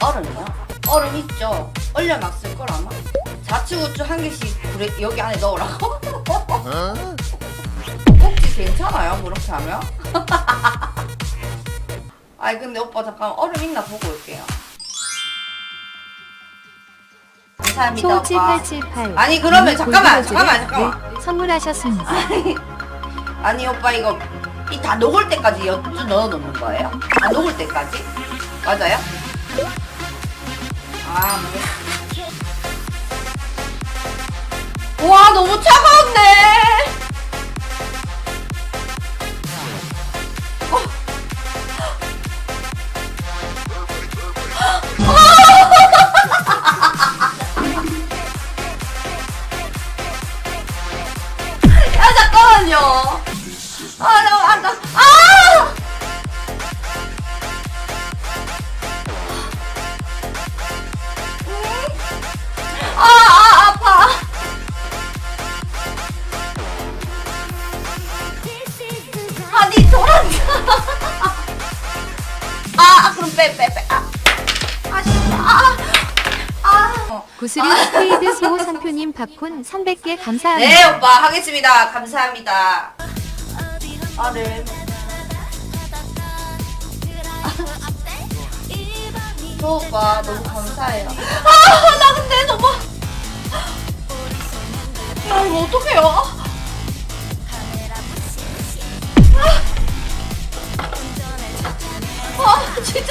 얼음이요? 얼음 있죠. 얼려놨을 걸 아마. 자추우추 한 개씩 그래, 여기 안에 넣으라고. 꼭지 괜찮아요? 그렇게 하면? 아니 근데 오빠 잠깐 얼음 있나 보고 올게요. 감사합니다 오빠. 초7878 아니, 그러면 잠깐만, 잠깐만, 잠깐만. 네, 선물하셨습니다. 아니 오빠 이거 이 다 녹을 때까지 연주 넣어 놓는 거예요? 다 녹을 때까지? 맞아요? 아 뭐. 와 너무 차가운데. 어. 야 잠깐만요. 아, 나, 아니. 아, 아, 그럼 빼, 빼, 빼. 아, 아, 씨, 아, 아. 어. 구슬이 스테이드 세호 상표님 팝콘 300개 감사합니다. 네, 오빠 하겠습니다. 감사합니다. 아, 네. 저 오빠 너무 감사해요. 아, 나 근데 너무. 야, 이거 어떡해요?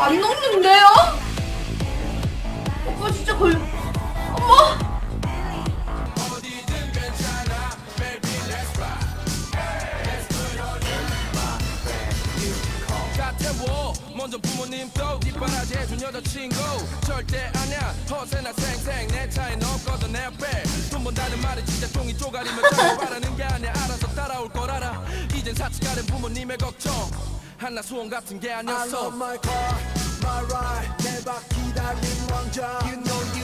안 녹는데요? 오빠, 진짜 걸, 어머! 먼저 부모님도 뒷바라지 해준 여자친구 절대 아니야 허세나 생생 내 차에 없거든 내빼돈 번다는 말은 진짜 종이 쪼가리면 자꾸 바라는 게 아니야 알아서 따라올 걸 알아 이젠 사치가는 부모님의 걱정 한나 소원 같은 게 아니었어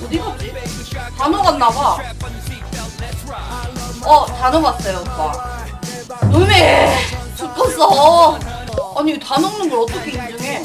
어디 갔지? 다 녹았나봐. 어, 다 녹았어요, 오빠. 음이 죽었어. 아니, 다 녹는 걸 어떻게 인정해?